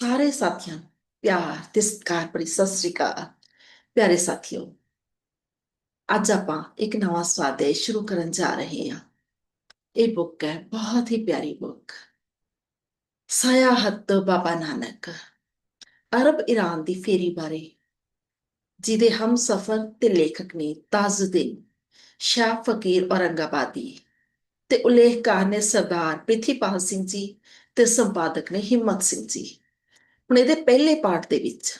ਸਾਰੇ ਸਾਥੀਆਂ ਨੂੰ ਪਿਆਰ ਤੇ ਸਤਿਕਾਰ ਭਰੀ ਸਤਿ ਸ੍ਰੀ ਅਕਾਲ। ਪਿਆਰੇ ਸਾਥੀਓ, ਅੱਜ ਆਪਾਂ ਇੱਕ ਨਵਾਂ ਸਵਾਦਿਆ ਸ਼ੁਰੂ ਕਰਨ ਜਾ ਰਹੇ ਹਾਂ। ਇਹ ਬੁੱਕ ਹੈ, ਬਹੁਤ ਹੀ ਪਿਆਰੀ ਬੁੱਕ ਸਯਾਹਤ ਬਾਬਾ ਨਾਨਕ, ਅਰਬ ਈਰਾਨ ਦੀ ਫੇਰੀ ਬਾਰੇ, ਜਿਹਦੇ ਹਮ ਸਫਰ ਤੇ ਲੇਖਕ ਨੇ ਤਾਜ਼ਦੀਨ, ਸ਼ਾਹ ਫਕੀਰ ਔਰੰਗਾਬਾਦੀ ਤੇ ਉਲੇਖਕਾਰ ਨੇ ਸਰਦਾਰ ਪ੍ਰਿਥੀਪਾਲ ਸਿੰਘ ਜੀ ਤੇ ਸੰਪਾਦਕ ਨੇ ਹਿੰਮਤ ਸਿੰਘ ਜੀ। ਹੁਣ ਇਹਦੇ ਪਹਿਲੇ ਪਾਠ ਦੇ ਵਿੱਚ,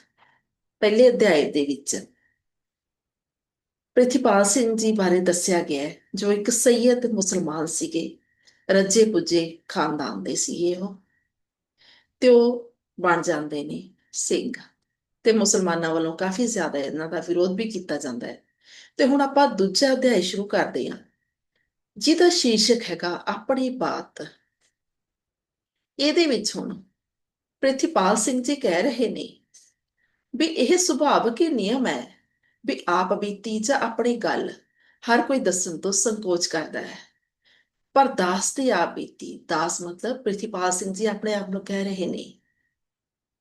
ਪਹਿਲੇ ਅਧਿਆਇ ਦੇ ਵਿੱਚ ਪ੍ਰਿਥੀਪਾਲ ਸਿੰਘ ਜੀ ਬਾਰੇ ਦੱਸਿਆ ਗਿਆ ਹੈ, ਜੋ ਇੱਕ ਸੈਯਦ ਮੁਸਲਮਾਨ ਸੀਗੇ, ਰੱਜੇ ਪੁੱਜੇ ਖਾਨਦਾਨ ਦੇ ਸੀਗੇ ਉਹ, ਤੇ ਉਹ ਬਣ ਜਾਂਦੇ ਨੇ ਸਿੰਘ, ਤੇ ਮੁਸਲਮਾਨਾਂ ਵੱਲੋਂ ਕਾਫੀ ਜ਼ਿਆਦਾ ਇਹਨਾਂ ਦਾ ਵਿਰੋਧ ਵੀ ਕੀਤਾ ਜਾਂਦਾ ਹੈ। ਤੇ ਹੁਣ ਆਪਾਂ ਦੂਜਾ ਅਧਿਆਇ ਸ਼ੁਰੂ ਕਰਦੇ ਹਾਂ। ਜਿਹਦਾ ਸ਼ੀਰਸ਼ਕ ਹੈਗਾ ਆਪਣੀ ਬਾਤ, ਇਹਦੇ ਵਿੱਚ ਹੁਣ ਪ੍ਰਿਥੀਪਾਲ ਸਿੰਘ ਜੀ ਕਹਿ ਰਹੇ ਨੇ ਵੀ ਇਹ ਸੁਭਾਵਿਕ ਹੀ ਨਿਯਮ ਹੈ? ਵੀ ਆਪ ਬੀਤੀ ਜਾਂ ਆਪਣੀ ਗੱਲ ਹਰ ਕੋਈ ਦੱਸਣ ਤੋਂ ਸੰਕੋਚ ਕਰਦਾ ਹੈ। ਪਰ ਦਾਸ ਦੀ ਆਪ ਬੀਤੀ ਦਾਸ ਮਤਲਬ ਪ੍ਰਿਥੀਪਾਲ ਸਿੰਘ ਜੀ ਆਪਣੇ ਆਪ ਨੂੰ ਕਹਿ ਰਹੇ ਨੇ।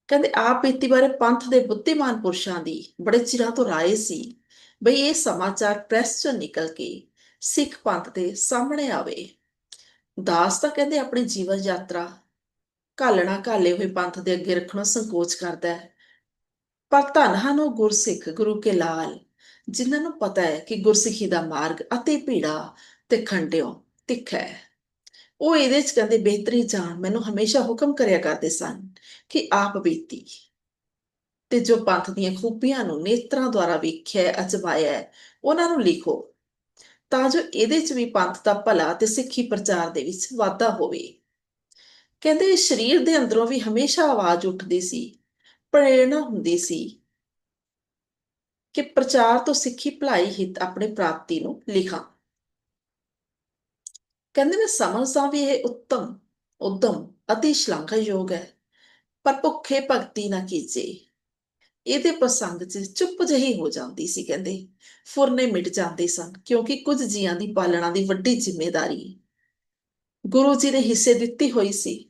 ਕਹਿੰਦੇ ਆਪ ਬੀਤੀ ਬਾਰੇ ਪੰਥ ਦੇ ਬੁੱਧੀਮਾਨ ਪੁਰਸ਼ਾਂ ਦੀ ਬੜੇ ਚਿਰਾਂ ਤੋਂ ਰਾਏ ਸੀ ਬਈ ਇਹ ਸਮਾਚਾਰ ਪ੍ਰੈਸ ਚੋਂ ਨਿਕਲ ਕੇ ਸਿੱਖ ਪੰਥ ਦੇ ਸਾਹਮਣੇ ਆਵੇ। ਦਾਸ ਤਾਂ ਕਹਿੰਦੇ ਆਪਣੀ ਜੀਵਨ ਯਾਤਰਾ ਘਾਲਣਾ ਘਾਲੇ ਹੋਏ ਪੰਥ ਦੇ ਅੱਗੇ ਰੱਖਣਾ ਸੰਕੋਚ ਕਰਦਾ ਹੈ। ਪਰ ਧੰਨ ਹਨ ਉਹ ਗੁਰਸਿੱਖ, ਗੁਰੂ ਕੇ ਲਾਲ, ਜਿਨ੍ਹਾਂ ਨੂੰ ਪਤਾ ਹੈ ਕਿ ਗੁਰਸਿੱਖੀ ਦਾ ਮਾਰਗ ਅਤੇ ਭੀੜਾ ਤੇ ਖੰਡਿਓ ਤਿੱਖਾ ਹੈ। ਉਹ ਇਹਦੇ ਚ ਕਹਿੰਦੇ, ਬਿਹਤਰੀ ਜਾਣ ਮੈਨੂੰ ਹਮੇਸ਼ਾ ਹੁਕਮ ਕਰਿਆ ਕਰਦੇ ਸਨ ਕਿ ਆਪ ਬੀਤੀ ਤੇ ਜੋ ਪੰਥ ਦੀਆਂ ਖੂਬੀਆਂ ਨੂੰ ਨੇਤਰਾਂ ਦੁਆਰਾ ਵੇਖਿਆ ਅਜਮਾਇਆ ਉਹਨਾਂ ਨੂੰ ਲਿਖੋ, ਤਾਂ ਜੋ ਇਹਦੇ ਚ ਵੀ ਪੰਥ ਦਾ ਭਲਾ ਤੇ ਸਿੱਖੀ ਪ੍ਰਚਾਰ ਦੇ ਵਿੱਚ ਵਾਧਾ ਹੋਵੇ। ਕਹਿੰਦੇ ਸਰੀਰ ਦੇ ਅੰਦਰੋਂ ਵੀ ਹਮੇਸ਼ਾ ਆਵਾਜ਼ ਉੱਠਦੀ ਸੀ, ਪ੍ਰੇਰਣਾ ਹੁੰਦੀ ਸੀ ਕਿ ਪ੍ਰਚਾਰ ਤੋਂ ਸਿੱਖੀ ਭਲਾਈ ਹਿੱਤ ਆਪਣੇ ਪ੍ਰਾਪਤੀ ਨੂੰ ਲਿਖਾਂ। ਕਹਿੰਦੇ ਮੈਂ ਸਮਝਦਾ ਵੀ ਇਹ ਉੱਤਮ, ਉਦਮ ਅਤੀ ਸ਼ਲਾਘਾਯੋਗ ਹੈ, ਪਰ ਭੁੱਖੇ ਭਗਤੀ ਨਾ ਕੀਜੇ। ਇਹਦੇ ਪ੍ਰਸੰਗ 'ਚ ਚੁੱਪ ਜਹੀ ਹੋ ਜਾਂਦੀ ਸੀ ਕਹਿੰਦੇ, ਫੁਰਨੇ ਮਿਟ ਜਾਂਦੇ ਸਨ ਕਿਉਂਕਿ ਕੁਝ ਜੀਆਂ ਦੀ ਪਾਲਣਾ ਦੀ ਵੱਡੀ ਜ਼ਿੰਮੇਵਾਰੀ ਗੁਰੂ ਜੀ ਨੇ ਹਿੱਸੇ ਦਿੱਤੀ ਹੋਈ ਸੀ।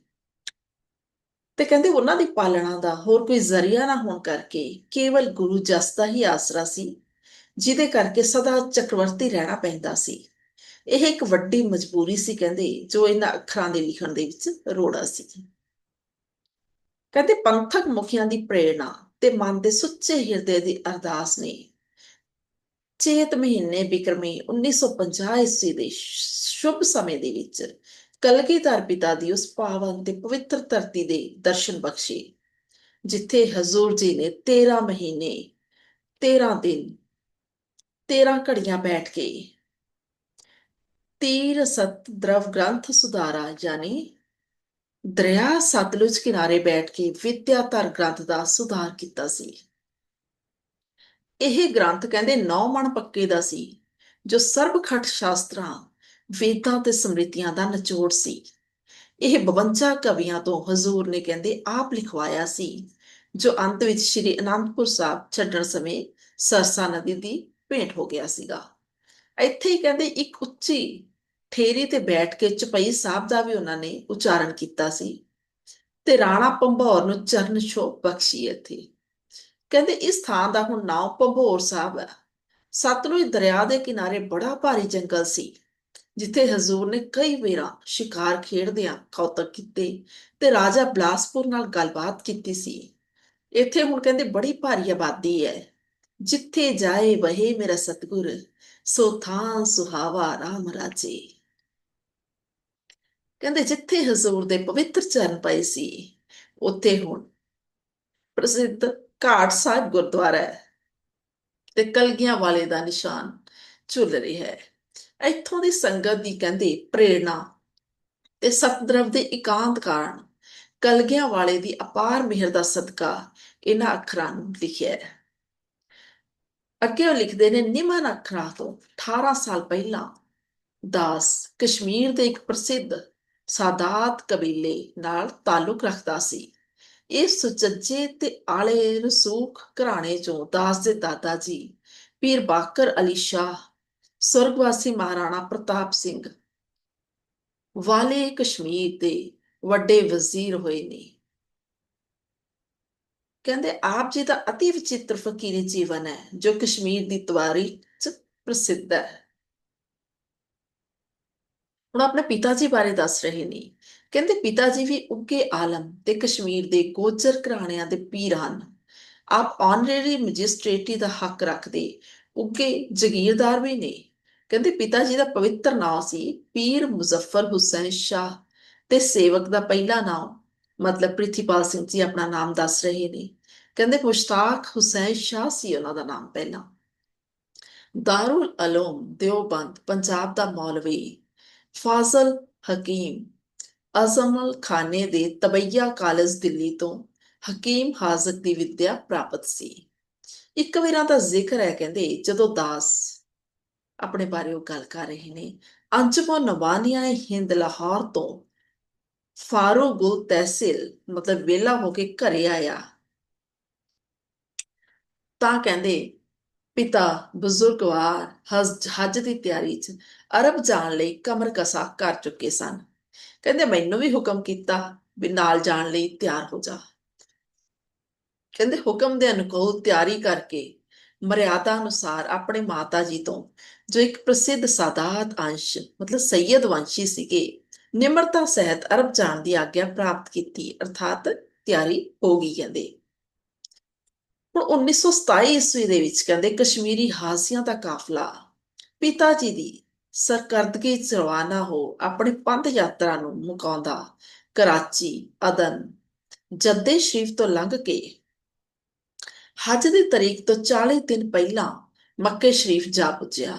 ਤੇ ਕਹਿੰਦੇ ਉਹਨਾਂ ਦੀ ਪਾਲਣਾ ਦਾ ਹੋਰ ਕੋਈ ਜ਼ਰੀਆ ਨਾ ਹੋਣ ਕਰਕੇ ਕੇਵਲ ਗੁਰੂ ਜਸ ਦਾ ਹੀ ਆਸਰਾ ਸੀ, ਜਿਹਦੇ ਕਰਕੇ ਸਦਾ ਚੱਕਰਵਰਤੀ ਰਹਿਣਾ ਪੈਂਦਾ ਸੀ। ਇਹ ਇੱਕ ਵੱਡੀ ਮਜਬੂਰੀ ਸੀ ਕਹਿੰਦੇ, ਜੋ ਇਹਨਾਂ ਅੱਖਰਾਂ ਦੇ ਲਿਖਣ ਦੇ ਵਿੱਚ ਰੋੜਾ ਸੀ। ਕਹਿੰਦੇ ਪੰਥਕ ਮੁਖੀਆਂ ਦੀ ਪ੍ਰੇਰਣਾ ਤੇ ਮਨ ਦੇ ਸੁੱਚੇ ਹਿਰਦੇ ਦੀ ਅਰਦਾਸ ਨੇ ਚੇਤ ਮਹੀਨੇ ਬਿਕਰਮੀ 1950 ਈਸਵੀ ਦੇ ਸ਼ੁਭ ਸਮੇਂ ਦੇ ਵਿੱਚ ਕਲਗੀਧਰ ਪਿਤਾ ਦੀ ਉਸ ਪਾਵਨ ਤੇ ਪਵਿੱਤਰ ਧਰਤੀ ਦੇ ਦਰਸ਼ਨ ਬਖਸ਼ੇ, ਜਿੱਥੇ ਹਜ਼ੂਰ ਜੀ ਨੇ 13 ਮਹੀਨੇ 13 ਦਿਨ 13 ਘੜੀਆਂ ਬੈਠ ਕੇ ਤੀਰ ਸਤ ਦਰਵ ਗ੍ਰੰਥ ਸੁਧਾਰਾ, ਯਾਨੀ ਦਰਿਆ ਸਤਲੁਜ ਕਿਨਾਰੇ ਬੈਠ ਕੇ ਵਿਦਿਆਧਰ ਗ੍ਰੰਥ ਦਾ ਸੁਧਾਰ ਕੀਤਾ ਸੀ। ਇਹ ਗ੍ਰੰਥ ਕਹਿੰਦੇ ਨੌ ਮਣ ਪੱਕੇ ਦਾ ਸੀ, ਜੋ ਸਰਬ ਸ਼ਾਸਤਰਾਂ ਵੇਦਾਂ ਤੇ ਸਮ੍ਰਿਤੀਆਂ ਦਾ ਨਿਚੋੜ ਸੀ। ਇਹ 52 ਕਵੀਆਂ ਤੋਂ ਹਜ਼ੂਰ ਨੇ ਕਹਿੰਦੇ ਆਪ ਲਿਖਵਾਇਆ ਸੀ, ਜੋ ਅੰਤ ਵਿੱਚ ਸ੍ਰੀ ਅਨੰਦਪੁਰ ਸਾਹਿਬ ਛੱਡਣ ਸਮੇਂ ਸਰਸਾ ਨਦੀ ਦੀ ਭੇਂਟ ਹੋ ਗਿਆ ਸੀਗਾ। ਇੱਥੇ ਹੀ ਕਹਿੰਦੇ ਇੱਕ ਉੱਚੀ ਠੇਰੀ ਤੇ ਬੈਠ ਕੇ ਚਪਈ ਸਾਹਿਬ ਦਾ ਵੀ ਉਹਨਾਂ ਨੇ ਉਚਾਰਨ ਕੀਤਾ ਸੀ। ਤੇ ਰਾਣਾ ਪੰਭੌਰ ਨੂੰ ਚਰਨ ਛੋਹ ਬਖਸ਼ੀ ਇੱਥੇ। ਕਹਿੰਦੇ ਇਸ ਥਾਂ ਦਾ ਹੁਣ ਨਾਮ ਪੰਭੌਰ ਸਾਹਿਬ ਹੈ। ਸਤਲੁਜ ਦਰਿਆ ਦੇ ਕਿਨਾਰੇ ਬੜਾ ਭਾਰੀ ਜੰਗਲ ਸੀ। ਜਿੱਥੇ ਹਜ਼ੂਰ ਨੇ ਕਈ ਵੇਰਾ ਸ਼ਿਕਾਰ ਖੇਡਦਿਆਂ ਕੌਤਕ ਕੀਤੇ ਤੇ ਰਾਜਾ ਬਲਾਸਪੁਰ ਨਾਲ ਗੱਲਬਾਤ ਕੀਤੀ ਸੀ। ਇੱਥੇ ਹੁਣ ਕਹਿੰਦੇ ਬੜੀ ਭਾਰੀ ਆਬਾਦੀ ਹੈ। ਜਿੱਥੇ ਜਾਏ ਵਹੇ ਮੇਰਾ ਸਤਗੁਰ, ਸੋ ਥਾਂ ਸੁਹਾਵਾ ਰਾਮ ਰਾਜੇ। ਕਹਿੰਦੇ ਜਿੱਥੇ ਹਜ਼ੂਰ ਦੇ ਪਵਿੱਤਰ ਚਰਨ ਪਏ ਸੀ, ਉੱਥੇ ਹੁਣ ਪ੍ਰਸਿੱਧ ਘਾਟ ਸਾਹਿਬ ਗੁਰਦੁਆਰਾ ਹੈ ਤੇ ਕਲਗੀਆਂ ਵਾਲੇ ਦਾ ਨਿਸ਼ਾਨ ਝੁੱਲ ਰਿਹਾ ਹੈ। ਇੱਥੋਂ ਦੀ ਸੰਗਤ ਦੀ ਕਹਿੰਦੇ ਪ੍ਰੇਰਣਾ ਤੇ ਸਤਦਰਵ ਦੇ ਇਕਾਂਤ ਕਾਰਨ ਕਲਗਿਆਂ ਵਾਲੇ ਦੀ ਅਪਾਰ ਮਿਹਰ ਦਾ ਸਦਕਾ ਇਹਨਾਂ ਅੱਖਰਾਂ ਨੂੰ ਲਿਖਿਆ ਹੈ। ਅੱਗੇ ਉਹ ਲਿਖਦੇ ਨੇ, ਨਿਮਨ ਅੱਖਰਾਂ ਤੋਂ 18 ਸਾਲ ਪਹਿਲਾਂ ਦਾਸ ਕਸ਼ਮੀਰ ਦੇ ਇੱਕ ਪ੍ਰਸਿੱਧ ਸਾਦਾਤ ਕਬੀਲੇ ਨਾਲ ਤਾਲੁਕ ਰੱਖਦਾ ਸੀ। ਇਹ ਸੁਚੱਜੇ ਤੇ ਆਲੇ ਰਸੂਖ ਘਰਾਣੇ ਚੋਂ ਦਾਸ ਦੇ ਦਾਦਾ ਜੀ ਪੀਰ ਬਾਕਰ ਅਲੀ ਸ਼ਾਹ ਸੁਰਗਵਾਸੀ ਮਹਾਰਾਣਾ ਪ੍ਰਤਾਪ ਸਿੰਘ। ਵਾਲੇ ਕਸ਼ਮੀਰ ਦੇ ਵੱਡੇ ਵਜ਼ੀਰ ਹੋਏ ਨੇ। ਕਹਿੰਦੇ, ਆਪ ਜੀ ਦਾ ਅਤੀ ਵਿਚਿੱਤਰ ਫਕੀਰੀ ਜੀਵਨ ਹੈ, ਜੋ ਕਸ਼ਮੀਰ ਦੀ ਤਵਾਰੀ ਚ ਪ੍ਰਸਿੱਧ ਹੈ। ਹੁਣ ਆਪਣੇ ਪਿਤਾ ਜੀ ਬਾਰੇ ਦੱਸ ਰਹੇ ਨੇ। ਕਹਿੰਦੇ ਪਿਤਾ ਜੀ ਵੀ ਉੱਗੇ ਆਲਮ ਤੇ ਕਸ਼ਮੀਰ ਦੇ ਗੋਜਰ ਘਰਾਣਿਆਂ ਦੇ ਪੀਰ ਹਨ। ਆਪ ਆਨਰੇਰੀ ਮੈਜਿਸਟ੍ਰੇਟੀ ਦਾ ਹੱਕ ਰੱਖਦੇ ਉੱਗੇ ਜ਼ਗੀਰਦਾਰ ਵੀ ਨੇ। ਕਹਿੰਦੇ ਪਿਤਾ ਜੀ ਦਾ ਪਵਿੱਤਰ ਨਾਮ ਸੀ ਪੀਰ ਮੁਜ਼ੱਫਰ ਹੁਸੈਨ ਸ਼ਾਹ ਤੇ ਸੇਵਕ ਦਾ ਪਹਿਲਾ ਨਾਮ ਮਤਲਬ ਪ੍ਰਿਥੀਪਾਲ ਸਿੰਘ ਜੀ ਆਪਣਾ ਨਾਮ ਦੱਸ ਰਹੇ ਨੇ। ਕਹਿੰਦੇ ਮੁਸ਼ਤਾਕ ਹੁਸੈਨ ਸ਼ਾਹ ਸੀ ਉਹਨਾਂ ਦਾ ਨਾਮ ਪਹਿਲਾਂ। ਦਾਰੁਲ ਅਲੂਮ, ਦਿਓਬੰਦ, ਪੰਜਾਬ ਦਾ ਮੌਲਵੀ, ਫਾਜ਼ਲ ਹਕੀਮ, ਅਜ਼ਮਲ ਖਾਨੇ ਦੇ ਤਬਈਆ ਕਾਲਜ ਦਿੱਲੀ ਤੋਂ ਹਕੀਮ ਹਾਜ਼ਕ ਦੀ ਵਿੱਦਿਆ ਪ੍ਰਾਪਤ ਸੀ। ਇੱਕ ਵਾਰਾਂ ਦਾ ਜ਼ਿਕਰ ਹੈ, ਕਹਿੰਦੇ ਜਦੋਂ ਦਾਸ ਆਪਣੇ ਬਾਰੇ ਉਹ ਗੱਲ ਕਰ ਰਹੇ ਨੇ। ਅੰਜਮਨ ਨਵਾਨੀਆ ਹਿੰਦ ਲਾਹੌਰ ਤੋਂ। ਫਾਰੂਗੁਲ ਤਹਿਸੀਲ, ਮਤਲਬ ਵੇਲਾ ਹੋ ਕੇ ਘਰੇ ਆਇਆ। ਤਾਂ ਕਹਿੰਦੇ, ਪਿਤਾ ਬਜ਼ੁਰਗਵਾਰ ਹਜ ਹਜ ਦੀ ਤਿਆਰੀ 'ਚ ਅਰਬ ਜਾਣ ਲਈ ਕਮਰ ਕਸਾ ਕਰ ਚੁੱਕੇ ਸਨ। ਕਹਿੰਦੇ, ਮੈਨੂੰ ਵੀ ਹੁਕਮ ਕੀਤਾ ਵੀ ਨਾਲ ਜਾਣ ਲਈ ਤਿਆਰ ਹੋ ਜਾ। ਕਹਿੰਦੇ, ਹੁਕਮ ਦੇ ਅਨੁਕੂਲ ਤਿਆਰੀ ਕਰਕੇ ਮਰਿਆਦਾ ਅਨੁਸਾਰ ਆਪਣੇ ਮਾਤਾ ਜੀ ਤੋਂ ਜੋ ਇੱਕ ਪ੍ਰਸਿੱਧ ਸਾਦਾਤ ਅੰਸ਼, ਮਤਲਬ ਸੈਯਦ ਵੰਸ਼ੀ ਸੀਗੇ, ਨਿਮਰਤਾ ਸਹਿਤ ਅਰਬ ਜਾਣ ਦੀ ਆਗਿਆ ਪ੍ਰਾਪਤ ਕੀਤੀ, ਅਰਥਾਤ ਤਿਆਰੀ ਹੋ ਗਈ ਕਹਿੰਦੇ। ਹੁਣ 1927 ਈਸਵੀ ਦੇ ਵਿੱਚ ਕਹਿੰਦੇ ਕਸ਼ਮੀਰੀ ਹਾਸੀਆਂ ਦਾ ਕਾਫਲਾ, ਪਿਤਾ ਜੀ ਦੀ ਸਰਕਰਦਗੀ ਚ ਰਵਾਨਾ ਹੋ, ਆਪਣੀ ਪੰਥ ਯਾਤਰਾ ਨੂੰ ਮੁਕਾਉਂਦਾ ਕਰਾਚੀ, ਅਦਨ, ਜੱਦੇ ਸ਼ਰੀਫ ਤੋਂ ਲੰਘ ਕੇ ਹਜ ਦੀ ਤਰੀਕ ਤੋਂ 40 ਦਿਨ ਪਹਿਲਾਂ ਮੱਕੇ ਸ਼ਰੀਫ ਜਾ ਪੁੱਜਿਆ।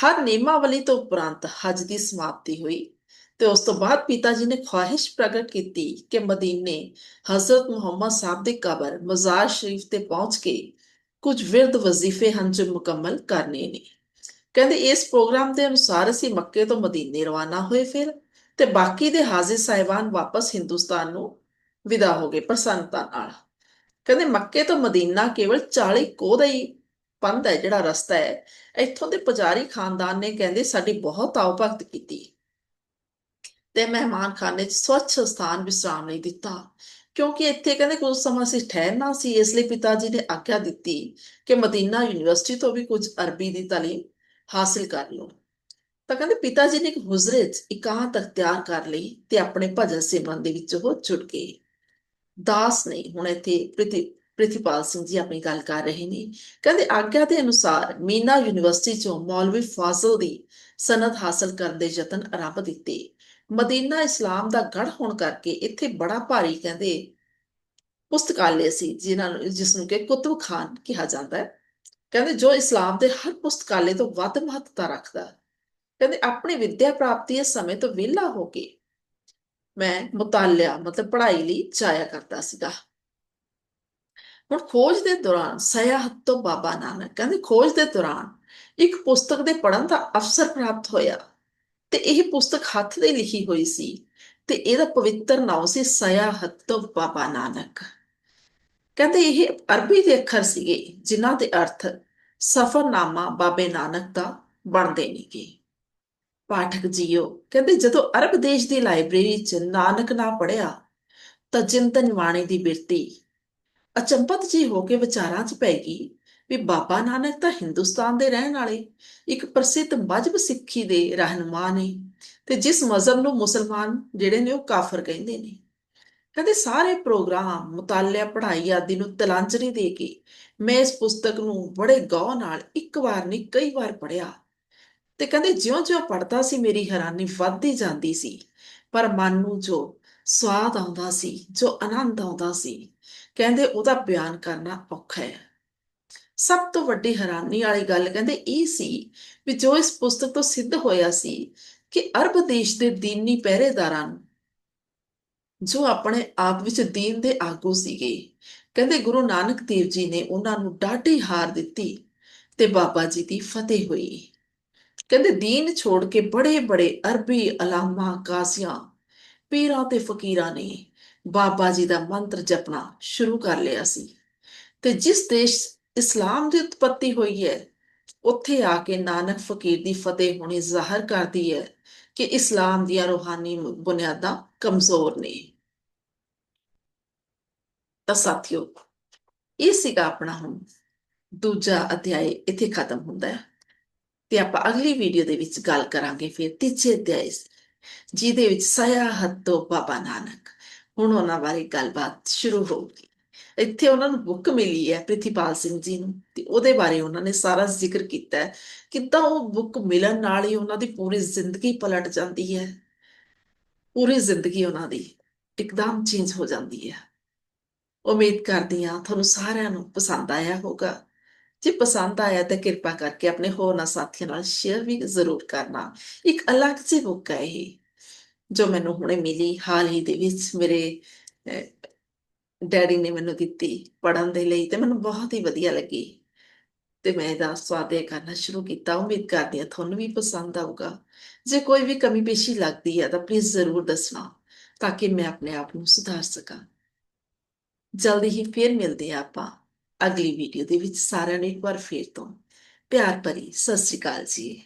ਹਰ ਨਿਯਮਾਵਲੀ ਤੋਂ ਉਪਰੰਤ ਹਜ ਦੀ ਸਮਾਪਤੀ ਹੋਈ ਤੇ ਉਸ ਤੋਂ ਬਾਅਦ ਪਿਤਾ ਜੀ ਨੇ ਖੁਆਇਸ਼ ਪ੍ਰਗਟ ਕੀਤੀ ਕਿ ਮਦੀਨੇ ਹਜ਼ਰਤ ਮੁਹੰਮਦ ਸਾਹਿਬ ਦੀ ਕਬਰ ਮਜ਼ਾਰ ਸ਼ਰੀਫ ਤੇ ਪਹੁੰਚ ਕੇ ਕੁਝ ਵਿਰਦ ਵਜ਼ੀਫੇ ਹਨ ਜੋ ਮੁਕੰਮਲ ਕਰਨੇ ਨੇ। ਕਹਿੰਦੇ ਇਸ ਪ੍ਰੋਗਰਾਮ ਦੇ ਅਨੁਸਾਰ ਅਸੀਂ ਮੱਕੇ ਤੋਂ ਮਦੀਨੇ ਰਵਾਨਾ ਹੋਏ ਫਿਰ ਤੇ ਬਾਕੀ ਦੇ ਹਾਜ਼ਰ ਸਾਹਿਬਾਨ ਵਾਪਸ ਹਿੰਦੁਸਤਾਨ ਨੂੰ ਵਿਦਾ ਹੋ ਗਏ ਪ੍ਰਸੰਨਤਾ ਨਾਲ। ਕਹਿੰਦੇ ਮੱਕੇ ਤੋਂ ਮਦੀਨਾ ਕੇਵਲ 40 ਕੋਹ ਦਾ ਹੀ ਪੰਧ ਹੈ, ਜਿਹੜਾ ਰਸਤਾ ਹੈ। ਇੱਥੋਂ ਦੇ ਪੁਜਾਰੀ ਖਾਨਦਾਨ ਨੇ ਕਹਿੰਦੇ ਸਾਡੀ ਬਹੁਤ ਆਓ ਭਗਤ ਕੀਤੀ। ਤੇ ਮਹਿਮਾਨ ਖਾਨੇ 'ਚ ਸਵੱਛ ਸਥਾਨ ਵਿਸਰਾਮ ਲਈ ਦਿੱਤਾ। ਕਿਉਂਕਿ ਇੱਥੇ ਕਹਿੰਦੇ ਕੁਝ ਸਮਾਂ ਅਸੀਂ ਠਹਿਰਨਾ ਸੀ, ਇਸ ਲਈ ਪਿਤਾ ਜੀ ਨੇ ਆਗਿਆ ਦਿੱਤੀ ਕਿ ਮਦੀਨਾ ਯੂਨੀਵਰਸਿਟੀ ਤੋਂ ਵੀ ਕੁਝ ਅਰਬੀ ਦੀ ਤਾਲੀਮ ਹਾਸਿਲ ਕਰ ਲਓ। ਤਾਂ ਕਹਿੰਦੇ ਪਿਤਾ ਜੀ ਨੇ ਇੱਕ ਹੁਜ਼ਰੇ 'ਚ ਇਕਾਂਤ ਅਖਤਿਆਰ ਕਰ ਲਈ ਤੇ ਆਪਣੇ ਭਜਨ ਸਿਮਰਨ ਦੇ ਵਿੱਚ ਉਹ ਜੁੜ ਗਏ। ਦਾਸ ਨੇ ਹੁਣ ਇੱਥੇ ਪ੍ਰਿਥੀ ਪ੍ਰਿਥੀਪਾਲ ਸਿੰਘ ਜੀ ਆਪਣੀ ਗੱਲ ਕਰ ਰਹੇ ਨੇ। ਕਹਿੰਦੇ ਆਗਿਆ ਦੇ ਅਨੁਸਾਰ ਮੀਨਾ ਯੂਨੀਵਰਸਿਟੀ ਚੋਂ ਮੌਲਵੀ ਫਾਜ਼ਲ ਦੀ ਸਨਦ ਹਾਸਲ ਕਰਨ ਦੇ ਯਤਨ ਆਰੰਭ ਦਿੱਤੇ। ਮਦੀਨਾ ਇਸਲਾਮ ਦਾ ਗੜ ਹੋਣ ਕਰਕੇ ਇੱਥੇ ਬੜਾ ਭਾਰੀ ਕਹਿੰਦੇ ਪੁਸਤਕਾਲੇ ਸੀ, ਜਿਨ੍ਹਾਂ ਨੂੰ ਜਿਸ ਨੂੰ ਕਿ ਕੁਤਬ ਖਾਨ ਕਿਹਾ ਜਾਂਦਾ ਹੈ। ਕਹਿੰਦੇ ਜੋ ਇਸਲਾਮ ਦੇ ਹਰ ਪੁਸਤਕਾਲੇ ਤੋਂ ਵੱਧ ਮਹੱਤਤਾ ਰੱਖਦਾ ਕਹਿੰਦੇ ਆਪਣੀ ਵਿੱਦਿਆ ਪ੍ਰਾਪਤੀ ਦੇ ਸਮੇਂ ਤੋਂ ਵਿਹਲਾ ਹੋ ਕੇ ਮੈਂ ਮੁਤਾਲਿਆ, ਮਤਲਬ ਪੜ੍ਹਾਈ ਲਈ ਜਾਇਆ ਕਰਦਾ ਸੀਗਾ। ਹੁਣ ਖੋਜ ਦੇ ਦੌਰਾਨ ਸਯਾਹਤ ਤੋਂ ਬਾਬਾ ਨਾਨਕ, ਕਹਿੰਦੇ ਖੋਜ ਦੇ ਦੌਰਾਨ ਇੱਕ ਪੁਸਤਕ ਦੇ ਪੜ੍ਹਨ ਦਾ ਅਵਸਰ ਪ੍ਰਾਪਤ ਹੋਇਆ ਤੇ ਇਹ ਪੁਸਤਕ ਹੱਥ ਦੇ ਲਿਖੀ ਹੋਈ ਸੀ ਤੇ ਇਹਦਾ ਪਵਿੱਤਰ ਨਾਮ ਸੀ ਸਯਾਹਤ ਤੋਂ ਬਾਬਾ ਨਾਨਕ। ਕਹਿੰਦੇ ਇਹ ਅਰਬੀ ਦੇ ਅੱਖਰ ਸੀਗੇ, ਜਿਨ੍ਹਾਂ ਦੇ ਅਰਥ ਸਫਰਨਾਮਾ ਬਾਬੇ ਨਾਨਕ ਦਾ ਬਣਦੇ ਨੇਗੇ। ਪਾਠਕ ਜੀਓ। ਕਹਿੰਦੇ ਜਦੋਂ ਅਰਬ ਦੇਸ਼ ਦੀ ਲਾਇਬ੍ਰੇਰੀ 'ਚ ਨਾਨਕ ਨਾ ਪੜਿਆ ਤਾਂ ਚਿੰਤਨ ਬਾਣੀ ਦੀ ਬਿਰਤੀ ਅਚੰਭਤ ਜੀ ਹੋ ਕੇ ਵਿਚਾਰਾਂ 'ਚ ਪੈ ਗਈ ਵੀ ਬਾਬਾ ਨਾਨਕ ਤਾਂ ਹਿੰਦੁਸਤਾਨ ਦੇ ਰਹਿਣ ਵਾਲੇ, ਇੱਕ ਪ੍ਰਸਿੱਧ ਮਜਬ ਸਿੱਖੀ ਦੇ ਰਹਿਨੁਮਾ ਨੇ ਤੇ ਜਿਸ ਮਜ਼ਹਬ ਨੂੰ ਮੁਸਲਮਾਨ ਜਿਹੜੇ ਨੇ ਉਹ ਕਾਫਰ ਕਹਿੰਦੇ ਨੇ। ਕਹਿੰਦੇ ਸਾਰੇ ਪ੍ਰੋਗਰਾਮ, ਮੁਤਾਲਿਆ ਪੜ੍ਹਾਈ ਆਦਿ ਨੂੰ ਤਲਾਂਜਰੀ ਦੇ ਕੇ ਮੈਂ ਇਸ ਪੁਸਤਕ ਨੂੰ ਬੜੇ ਗੌਰ ਨਾਲ ਇੱਕ ਵਾਰ ਨਹੀਂ, ਕਈ ਵਾਰ ਪੜ੍ਹਿਆ। ਤੇ ਕਹਿੰਦੇ ਜਿਉਂ-ਜਿਉਂ ਪੜਦਾ ਸੀ, ਮੇਰੀ ਹੈਰਾਨੀ ਵੱਧਦੀ ਜਾਂਦੀ ਸੀ। ਪਰ ਮਨ ਨੂੰ ਜੋ ਸਵਾਦ ਆਉਂਦਾ ਸੀ, ਜੋ ਆਨੰਦ ਆਉਂਦਾ ਸੀ, ਕਹਿੰਦੇ ਉਹਦਾ ਬਿਆਨ ਕਰਨਾ ਔਖਾ ਹੈ। ਸਭ ਤੋਂ ਵੱਡੀ ਹੈਰਾਨੀ ਵਾਲੀ ਗੱਲ ਕਹਿੰਦੇ ਇਹ ਸੀ ਵੀ ਜੋ ਇਸ ਪੁਸਤਕ ਤੋਂ ਸਿੱਧ ਹੋਇਆ ਸੀ ਕਿ ਅਰਬ ਦੇਸ਼ ਦੇ ਦੀਨੀ ਪਹਿਰੇਦਾਰਾਂ ਨੂੰ, ਜੋ ਆਪਣੇ ਆਪ ਵਿੱਚ ਦੀਨ ਦੇ ਆਗੂ ਸੀਗੇ, ਕਹਿੰਦੇ ਗੁਰੂ ਨਾਨਕ ਦੇਵ ਜੀ ਨੇ ਉਹਨਾਂ ਨੂੰ ਡਾਢੀ ਹਾਰ ਦਿੱਤੀ ਤੇ ਬਾਬਾ ਜੀ ਦੀ ਫਤਿਹ ਹੋਈ। ਕਹਿੰਦੇ ਦੀਨ ਛੋੜ ਕੇ ਬੜੇ ਬੜੇ ਅਰਬੀ ਅਲਾਮਾ ਕਾਜ਼ੀਆਂ, ਪੀਰਾਂ ਤੇ ਫਕੀਰਾਂ ਨੇ ਬਾਬਾ ਜੀ ਦਾ ਮੰਤਰ ਜਪਣਾ ਸ਼ੁਰੂ ਕਰ ਲਿਆ ਸੀ। ਤੇ ਜਿਸ ਦੇਸ਼ ਇਸਲਾਮ ਦੀ ਉਤਪਤੀ ਹੋਈ ਹੈ, ਉੱਥੇ ਆ ਕੇ ਨਾਨਕ ਫਕੀਰ ਦੀ ਫਤਿਹ ਹੋਣੀ ਜ਼ਾਹਰ ਕਰਦੀ ਹੈ ਕਿ ਇਸਲਾਮ ਦੀਆਂ ਰੂਹਾਨੀ ਬੁਨਿਆਦਾਂ ਕਮਜ਼ੋਰ ਨੇ। ਤਾਂ ਸਾਥੀਓ, ਇਹ ਸੀਗਾ ਆਪਣਾ ਹੁਣ ਦੂਜਾ ਅਧਿਆਇ, ਇੱਥੇ ਖਤਮ ਹੁੰਦਾ ਹੈ। ਤੇ ਆਪਾਂ ਅਗਲੀ ਵੀਡੀਓ ਦੇ ਵਿੱਚ ਗੱਲ ਕਰਾਂਗੇ ਫਿਰ ਤੀਜੇ ਅਧਿਆਇ ਜਿਹਦੇ ਵਿੱਚ ਸਿਆਹਤ ਤੋਂ ਬਾਬਾ ਨਾਨਕ। ਹੁਣ ਉਹਨਾਂ ਬਾਰੇ ਗੱਲਬਾਤ ਸ਼ੁਰੂ ਹੋਊਗੀ ਇੱਥੇ ਉਹਨਾਂ ਨੂੰ ਬੁੱਕ ਮਿਲੀ ਹੈ ਪ੍ਰਿਥੀਪਾਲ ਸਿੰਘ ਜੀ ਨੂੰ ਤੇ ਉਹਦੇ ਬਾਰੇ ਉਹਨਾਂ ਨੇ ਸਾਰਾ ਜ਼ਿਕਰ ਕੀਤਾ ਹੈ ਕਿੱਦਾਂ ਉਹ ਬੁੱਕ ਮਿਲਣ ਨਾਲ ਹੀ ਉਹਨਾਂ ਦੀ ਪੂਰੀ ਜ਼ਿੰਦਗੀ ਪਲਟ ਜਾਂਦੀ ਹੈ। ਪੂਰੀ ਜ਼ਿੰਦਗੀ ਉਹਨਾਂ ਦੀ ਇੱਕਦਮ ਚੇਂਜ ਹੋ ਜਾਂਦੀ ਹੈ। ਉਮੀਦ ਕਰਦੀ ਹਾਂ ਤੁਹਾਨੂੰ ਸਾਰਿਆਂ ਨੂੰ ਪਸੰਦ ਆਇਆ ਹੋਗਾ ਜੇ ਪਸੰਦ ਆਇਆ ਤਾਂ ਕਿਰਪਾ ਕਰਕੇ ਆਪਣੇ ਹੋਰਨਾਂ ਸਾਥੀਆਂ ਨਾਲ ਸ਼ੇਅਰ ਵੀ ਜ਼ਰੂਰ ਕਰਨਾ। ਇੱਕ ਅਲੱਗ ਜਿਹੀ ਬੁੱਕ ਹੈ ਇਹ, ਜੋ ਮੈਨੂੰ ਹੁਣੇ ਮਿਲੀ ਹਾਲ ਹੀ ਦੇ ਵਿੱਚ ਮੇਰੇ ਡੈਡੀ ਨੇ ਮੈਨੂੰ ਦਿੱਤੀ ਪੜਨ ਦੇ ਲਈ ਤੇ ਮੈਨੂੰ ਬਹੁਤ ਹੀ ਵਧੀਆ ਲੱਗੀ। ਤੇ ਮੈਂ ਇਹਦਾ ਸਵਾਦੇ ਕਰਨਾ ਸ਼ੁਰੂ ਕੀਤਾ। ਉਮੀਦ ਕਰਦੀ ਹਾਂ ਤੁਹਾਨੂੰ ਵੀ ਪਸੰਦ ਆਊਗਾ। ਜੇ ਕੋਈ ਵੀ ਕਮੀ ਪੇਸ਼ੀ ਲੱਗਦੀ ਹੈ ਤਾਂ ਪਲੀਜ਼ ਜ਼ਰੂਰ ਦੱਸਣਾ ਤਾਂ ਕਿ ਮੈਂ ਆਪਣੇ ਆਪ ਨੂੰ ਸੁਧਾਰ ਸਕਾਂ। ਜਲਦੀ ਹੀ ਫੇਰ ਮਿਲਦੇ ਹਾਂ ਆਪਾਂ। ਅਗਲੀ ਵੀਡੀਓ ਦੇ ਵਿੱਚ ਸਾਰਿਆਂ ਨੂੰ ਇੱਕ ਵਾਰ ਫੇਰ ਤੋਂ। ਪਿਆਰ ਭਰੀ, ਸਤਿ ਸ਼੍ਰੀ ਅਕਾਲ ਜੀ।